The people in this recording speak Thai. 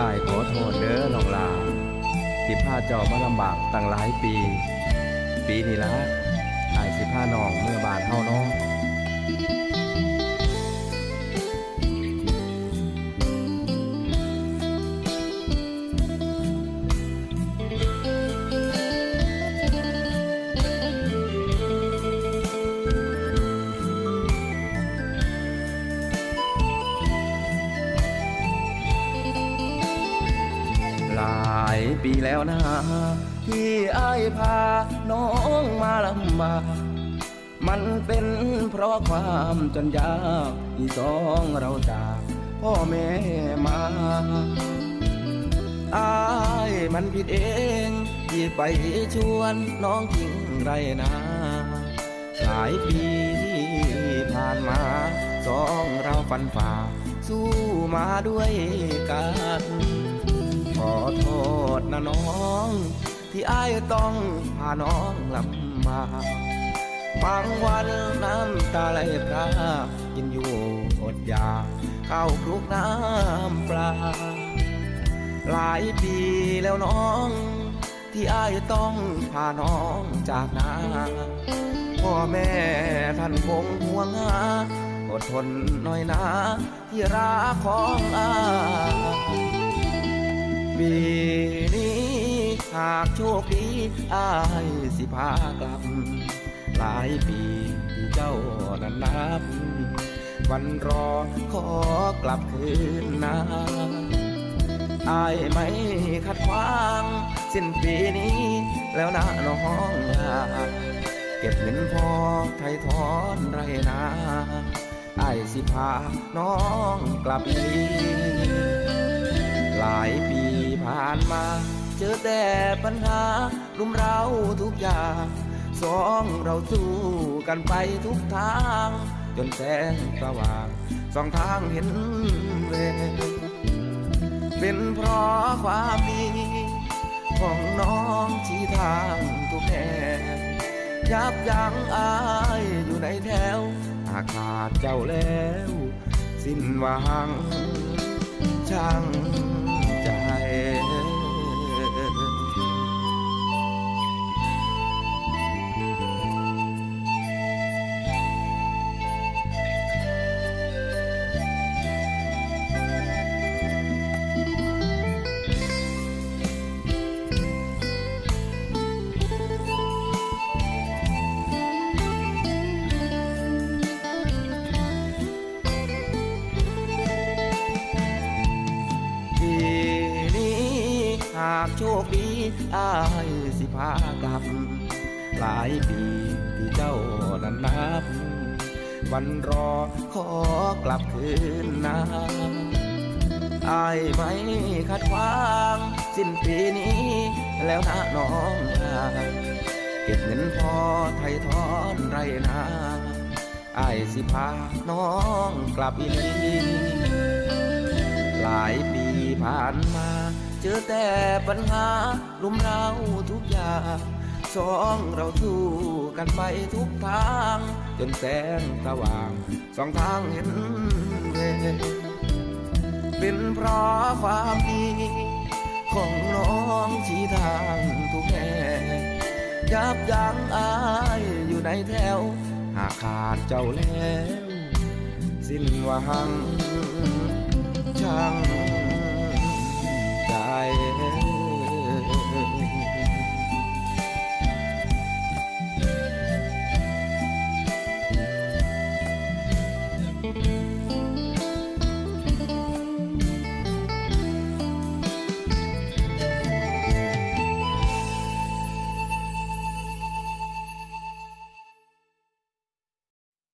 อายขอโทษเด้อน้องลาที่พาเจ้ามาลำบากตั้งหลายปี ปีนี้ละอายสิผ้านองเมื่อบาน ปีแล้วนะ ที่อายพาน้องมาลำบากมันเป็นเพราะความจนยากที่สองเราจากพ่อแม่มาอายมันผิดเองที่ไปชวนน้องทิ้งไรนาหลายปีที่ผ่านมา สองเราฟันฝ่า สู้มาด้วยกัน นะน้อง ที่อายต้องพาน้องลำบากบางวันน้ำตาไหลพรากินอยู่อดอยากข้าวคลุกน้ำปลา หลายปีแล้วน้อง ที่อายต้องพาน้องจากนาพ่อแม่ท่านคงห่วงหาอดทนหน่อยนะที่รักของอา ปีนี้หากโชคดีอายสิพากลับ หลายปีที่เจ้านั้นนับ วันรอขอกลับคืนนาอายไม่ขัดขวาง สิ้นปีนี้แล้วนะน้องลาเก็บเงินพอไทยทอนไรนาอายสิพาน้องกลับลีหลายปี ผ่านมา เจอแต่ปัญหารุมเร้าทุกอย่างสองเราสู้กันไปทุกทาง จนแสงสว่างสองทางเห็นเวเป็นเพราะความดีของน้องชี้ทางทุกแห่งยับยั้งอายอยู่ในแถวอาขาดเจ้าแล้ว สิ้นหวังช่างากโชคดีอายสิพากลับ หลายปีที่เจ้านั้นนับ วันรอขอกลับคืนนาอายไม่ขัดขวาง สิ้นปีนี้แล้วนะน้องนาเก็บเงินพอไทยทอนไรนาอายสิพาน้องกลับอีลีหลายปีผ่านมา เจอแต่ปัญหาลุมเราทุกอย่างสองเราสู้กันไปทุกทาง จนแสงสว่างสองทางเห็นเวเป็นเพราะความดีของน้องชี้ทางทุกแห่งยับยั้งอายอยู่ในแถว หากขาดเจ้าแล้ว สิ้นหวังช่าง